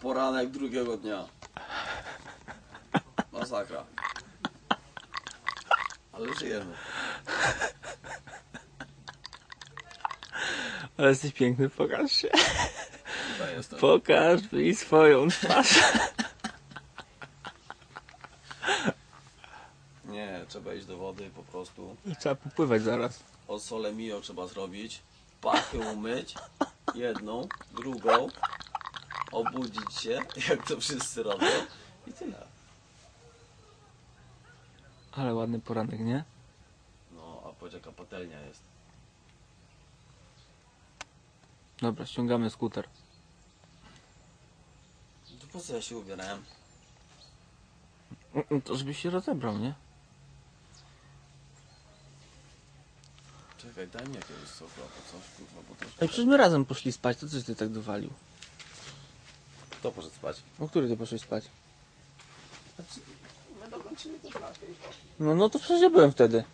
poranek drugiego dnia. Masakra. Ale żyjemy. Ale jesteś piękny, pokaż się. Tutaj jestem. Pokaż mi swoją twarz. Nie, trzeba iść do wody po prostu. Trzeba popływać zaraz. O sole mio trzeba zrobić. Pachy umyć. Jedną, drugą. Obudzić się, jak to wszyscy robią. I tyle. Ale ładny poranek, nie? No, a powiedz jaka patelnia jest. Dobra, ściągamy skuter. To po co ja się ubierałem? No To żebyś się rozebrał, nie? Czekaj, daj mi jakiegoś soku albo coś, kurwa, bo to... Ej, przecież my razem poszli spać, to coś ty tak dowalił? Kto poszedł spać? O który ty poszłeś spać? Znaczy, my dokończyli tę flaszkę i poszli. No, no to przecież ja byłem wtedy.